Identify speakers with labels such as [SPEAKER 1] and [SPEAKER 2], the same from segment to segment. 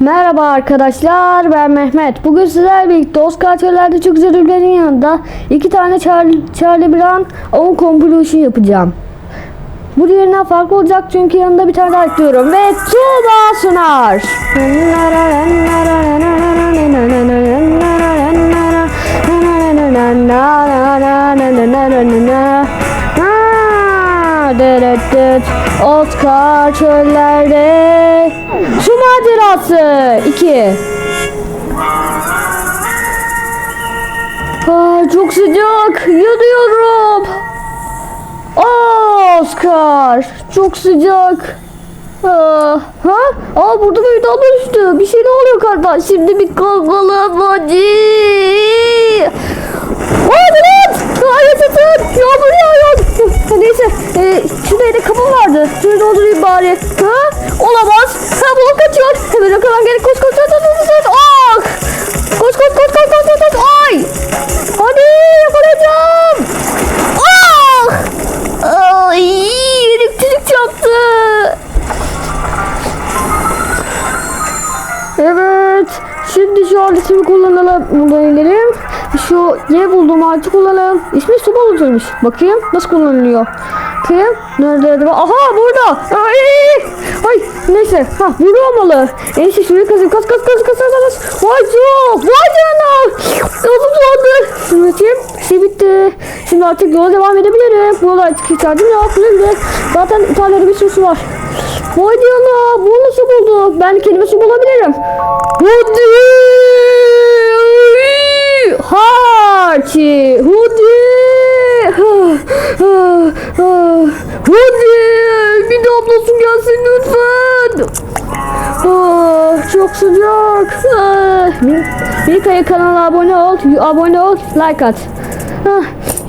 [SPEAKER 1] Merhaba arkadaşlar ben Mehmet. Bugün sizlerle birlikte Oscar Çöller'de çok güzel yanında iki tane Charlie, Charlie Brown Own Compilation yapacağım. Bu diğerinden farklı olacak çünkü yanında bir tane daha ekliyorum. Ve Tuğba Sunar. Oscar çöllerde Su macerası 2 Aa, çok sıcak yanıyorum Oscar çok sıcak Aa, ha? Aa burada dal düştü. Bir şey ne oluyor kardeş? Şimdi bir kalkalım hadi. Hadi lan! Aa, yaşasın! Yağmur yağıyor. Ha, Neyse. E, şurada yine kapı vardı. Şurayı doldurayım bari. Ha? Olamaz. Ha bunu kaçıyor. Hemen yakalan gerek. Koş koş koş koş koş. Ah! Koş koş koş koş koş koş koş. Ay! Hadi yakalayacağım. Ah! Ay! Elektrik çarptı. Evet. Şimdi şu aletimi kullanalım. Şu Y bulduğum aleti kullanalım. İsmi su balonuymuş. Bakayım nasıl kullanılıyor. Bakayım. Nerede acaba? Aha burada. Ay. Ay neyse. Ha burada olmalı. İyisi şuraya kazayım. Kaz kaz kaz kaz kaz kaz. Vay çok. Vay canına. Yolum sondu. Şunu açayım. Şey bitti. Şimdi artık yola devam edebilirim. Yola artık ihtiyacım yok. Güle. Zaten İtalya'da bir sürü su var. Vay canına. Bu nasıl buldu? Ben kendime su bulabilirim. Hadi. Harçi. Hadi. Hadi. Bir damla su gelsin lütfen. Ah, çok sıcak. Ah, Bir, bir kaya kanala abone ol. Abone ol. Like at. Ah,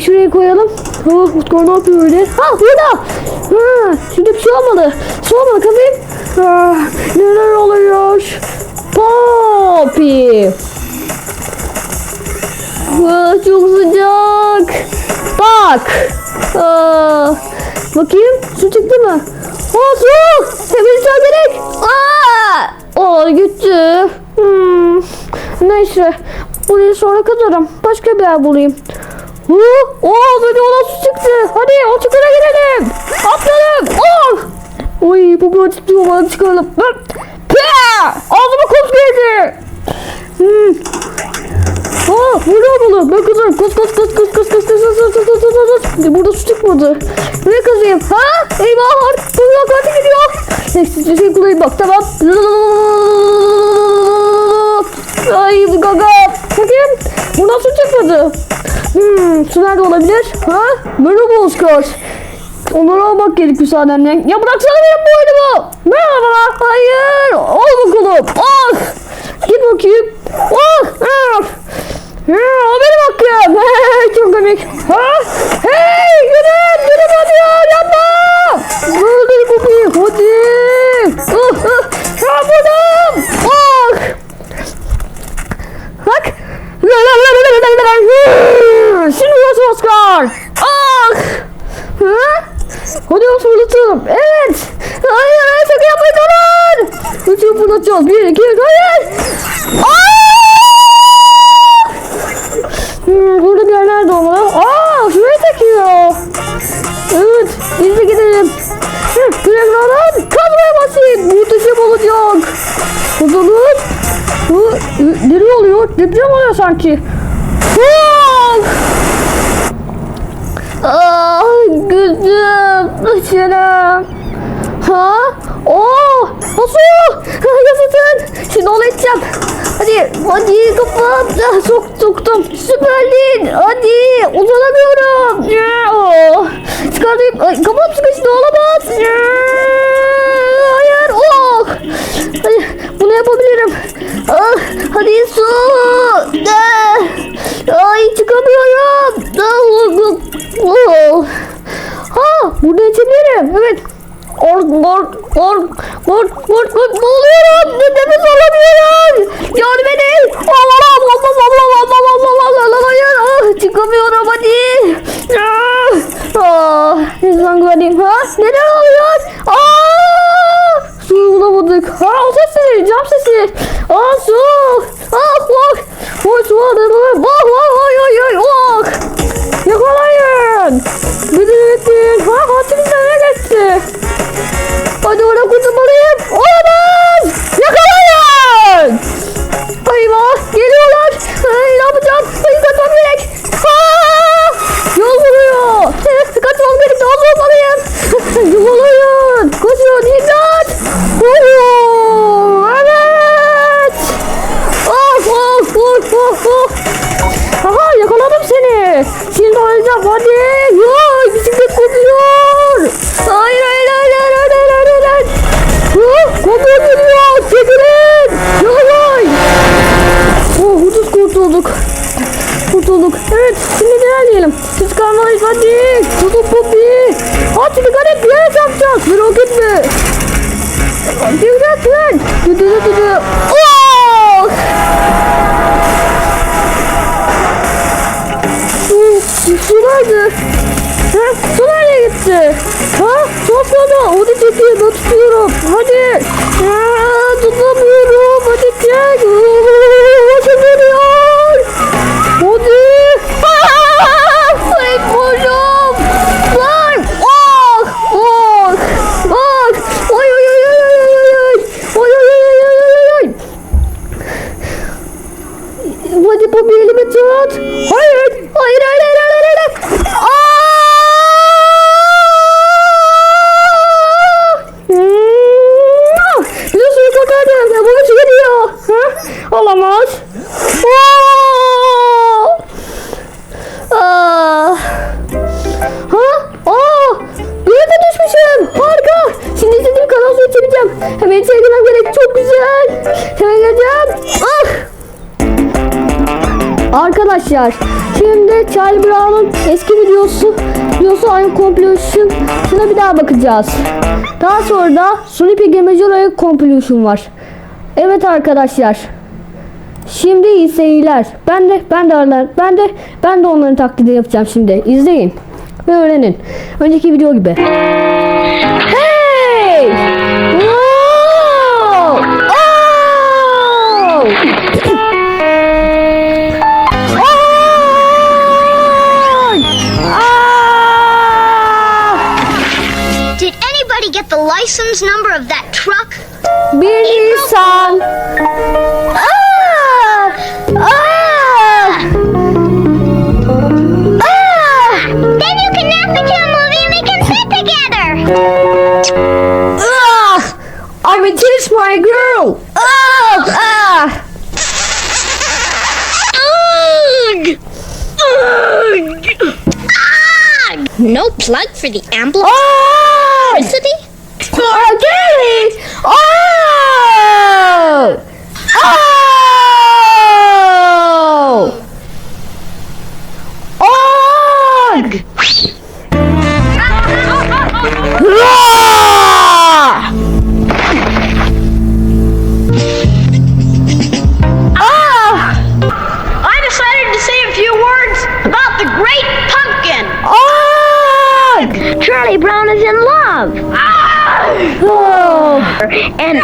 [SPEAKER 1] şuraya koyalım. Oh, Utku ne yapıyor öyle? Ha burada. Ha, şurada bir şey olmalı. Su olmalı kazayım. Ah, neler oluyor? Poppy. Ah, çok sıcak. Bak. Ah, bakayım su çıktı mı? Aa su. Hemen su gerek. Aa, o gitti. Hmm. Neyse. Burayı sonra kazarım. Başka bir yer bulayım. Hı? Oo böyle olan su çıktı. Hadi o çukura girelim. Atlayalım. Oh. Oy bu bana çıkaralım. Pıh! Ağzıma kum geldi. Hmm. Aa burada olmalı. Ben kaz kaz kaz kaz kaz kaz kaz kaz kaz kaz kaz kaz. E, Burada su çıkmadı. Nereye kazayım? Ha? Eyvah artık bu kartı gidiyor. Neyse şey kullanayım bak tamam. Ay gaga. Bakayım. Buradan su çıkmadı. Hmm, su nerede olabilir? Ha? Merhaba Oscar. Onları almak gerek müsaadenle. Ya bıraksana benim bu oyunumu. Merhaba. Hayır. Al bakalım. Ah. Git bakayım. Ah. Ah. Ya, o benim hakkım. Çok komik. Ha? Hey yürü. Yürü yanıyor. Yapma. Öldür kapıyı. Hadi. Ah, oluyor? Sanki. Ah! Ah gözüm. Dışarım. Ha? Oo! Nasıl? Yaşasın. Şimdi onu edeceğim. Hadi, hadi. Ah, Sok, soktum. Süperdin. Hadi, uzanamıyorum. Oh. Çıkardım. Ay, kafam sıkıştı. Olamaz. Hayır. Oh. Hayır. Bunu yapabilirim. Ah, hadi su. Ah. Ay çıkamıyorum. Ah. Oh. Ha bunu açabilirim. Evet. Gork gork gork gork gork gork boğuluyorum. Nefes alamıyorum. Yardım edin. Allah'ım Allah'ım Allah'ım Allah'ım Allah'ım Allah'ım ah, çıkamıyorum hadi. Ah. Ah. Ne zaman güveneyim ha? Neler oluyor? Aa! Suyu bulamadık. Ay cam sesi. Aa su. Ah bak. Oy su var. Bak bak oy oy oy. Oh. Yakalayın. Gıdıtın. Ha hatırım nereye geçti? Hadi ona kurtulmalıyım. Kurtulduk. Kurtulduk. Evet şimdi neler diyelim. Siz kalmalıyız hadi. Tutun Poppy. Hadi dikkat et bir yere çarpacağız. Merak etme. Dikkat lan. Dü dü dü dü dü. Oh! Su, nerede? Ha, su nereye gitti? Ha, topladı. Onu çekiyor, ben tutuyorum. Hadi. Ya, tutamıyorum. Hadi çek. Hemen içeri girmem gerek. Çok güzel. Hemen geleceğim. Ah! Arkadaşlar şimdi Charlie Brown'un eski videosu videosu aynı Complusion şuna bir daha bakacağız. Daha sonra da Snoopy Gemejora'ya Complusion var. Evet arkadaşlar. Şimdi iyi. Ben de ben de aralar ben de ben de onların taklidini yapacağım şimdi. İzleyin ve öğrenin. Önceki video gibi.
[SPEAKER 2] License number of that truck?
[SPEAKER 1] Bir Nisan. Ah! Ah! Ah!
[SPEAKER 2] Then you can nap into a movie and we can sit together.
[SPEAKER 1] Ah! I'm a kiss my girl. Ah! Ah!
[SPEAKER 2] Ugh! Ugh! Ah! No plug for the.
[SPEAKER 1] Ah!
[SPEAKER 2] City?
[SPEAKER 1] Oh, Gary! Oh! Oh!
[SPEAKER 3] And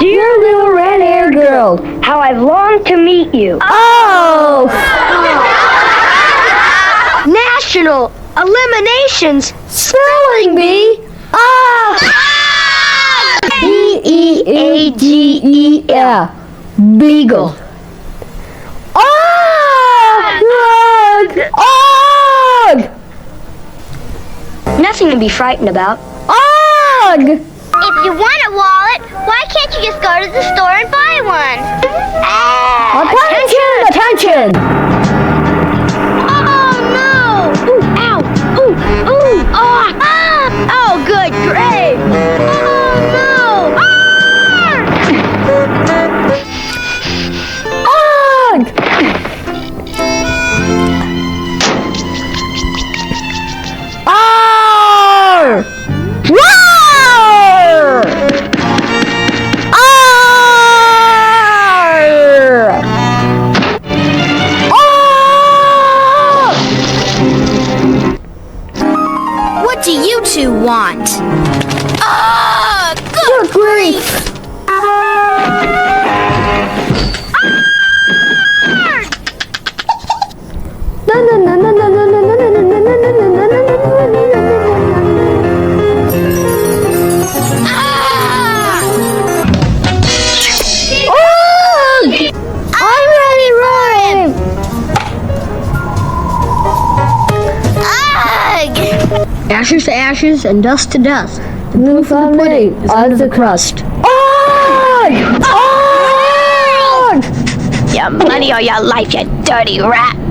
[SPEAKER 1] Dear little red-haired girl.
[SPEAKER 3] how I've longed to meet you.
[SPEAKER 1] Oh!
[SPEAKER 3] National Eliminations.
[SPEAKER 1] Spelling bee. Ah! B E A G E L. Beagle. Ah! Og! Og!
[SPEAKER 3] Nothing to be frightened about.
[SPEAKER 1] Og!
[SPEAKER 2] If you want a wallet, why can't you just go to the store and buy one?
[SPEAKER 1] Attention! Attention!
[SPEAKER 2] Oh to want. Ah! Good,
[SPEAKER 1] good grief. grief. Ashes to
[SPEAKER 4] ashes and dust to dust.
[SPEAKER 1] New found way as the crust. On! On!
[SPEAKER 2] Your money or your life, you dirty rat.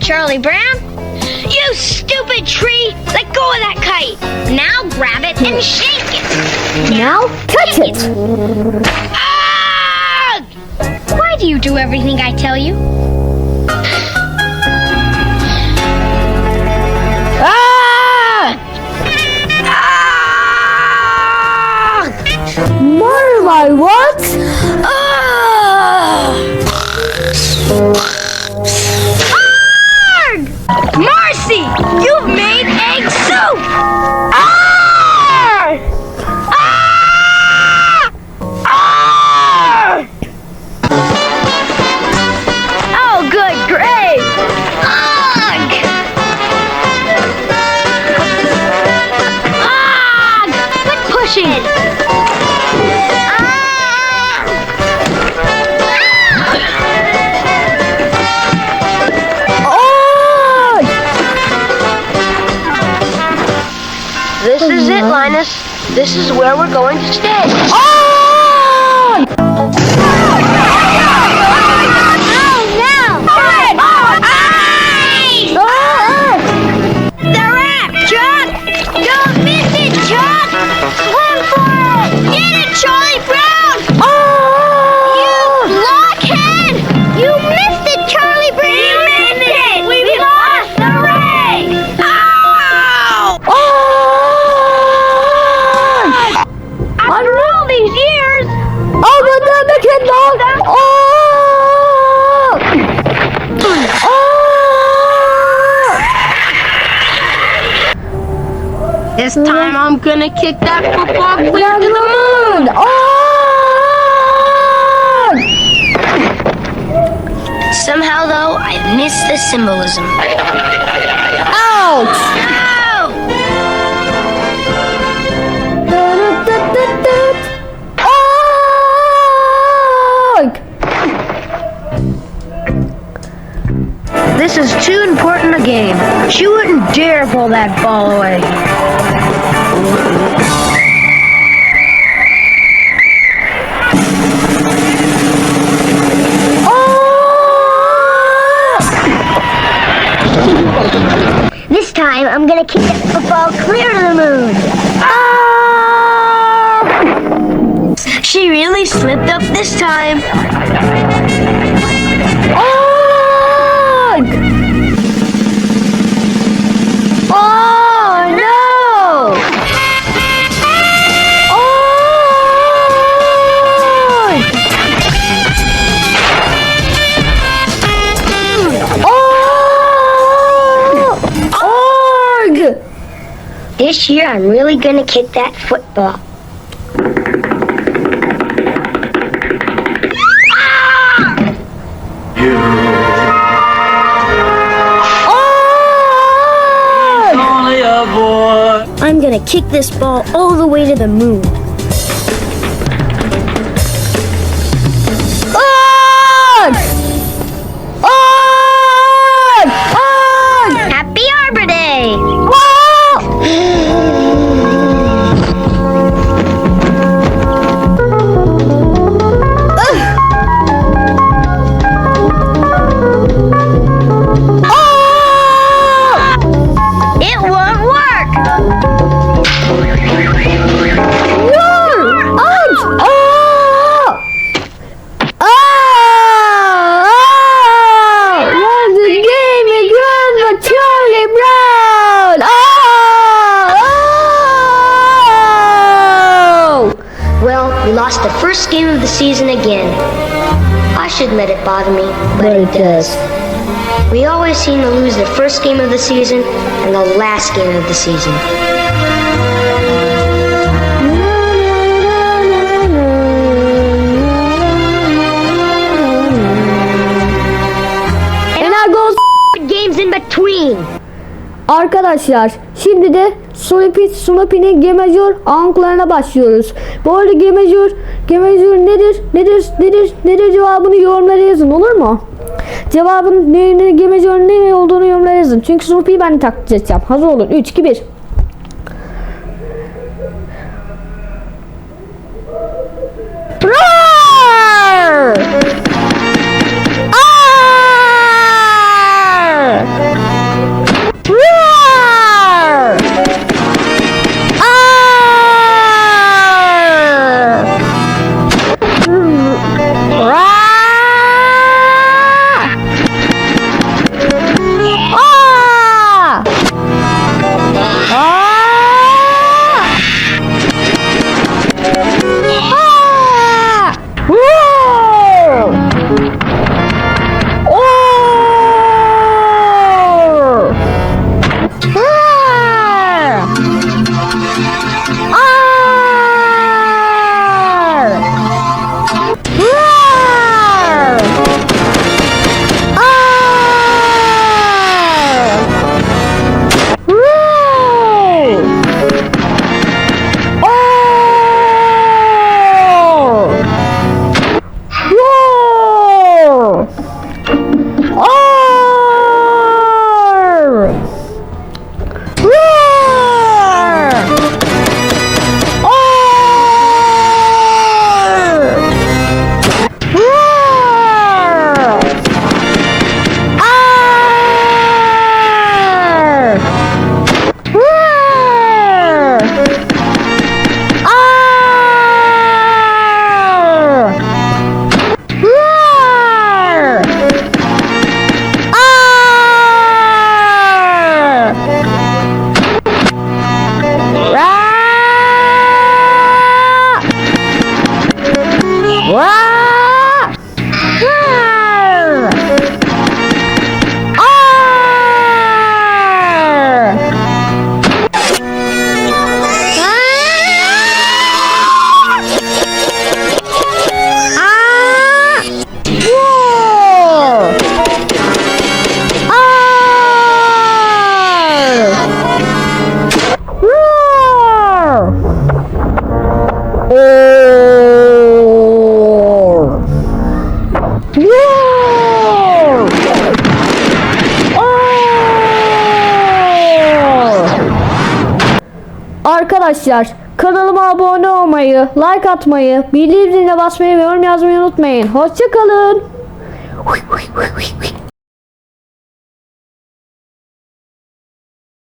[SPEAKER 4] Charlie Brown.
[SPEAKER 2] You stupid tree! Let go of that kite.
[SPEAKER 4] Now grab it and shake it.
[SPEAKER 1] Now touch it!
[SPEAKER 2] Ah!
[SPEAKER 4] Why do you do everything I tell you?
[SPEAKER 1] Ah! More my what?
[SPEAKER 2] Arg!
[SPEAKER 3] This is where we're going to stay.
[SPEAKER 1] On!
[SPEAKER 3] This time I'm gonna kick that football clear to
[SPEAKER 1] the
[SPEAKER 3] moon.
[SPEAKER 1] On!
[SPEAKER 3] Somehow, though, I missed the symbolism.
[SPEAKER 1] Ouch! Da-da-da-da-da.
[SPEAKER 3] This is too important a game. She wouldn't dare pull that ball away.
[SPEAKER 4] Gonna kick that football clear to the moon.
[SPEAKER 1] Ah!
[SPEAKER 3] She really slipped up this time.
[SPEAKER 4] This year I'm really gonna kick that football.
[SPEAKER 1] Org!
[SPEAKER 4] I'm gonna kick this ball all the way to the moon. we lost the first game of the season again. I should let it bother me, but, but it does. does. We always seem to lose the first game of the season and the last game of the season.
[SPEAKER 1] Arkadaşlar şimdi de Snoopy Snoopy'nin Game Azure başlıyoruz. Bu arada Gemajor, Gemajor nedir? Nedir? Nedir? Nedir cevabını yorumlara yazın olur mu? Cevabın ne, ne Gemajor ne olduğunu yorumlara yazın. Çünkü Snoopy'yi ben taklit edeceğim. Hazır olun. 3, 2, 1. Roar! Arkadaşlar kanalıma abone olmayı, like atmayı, bildirim basmayı ve yorum yazmayı unutmayın. Hoşçakalın.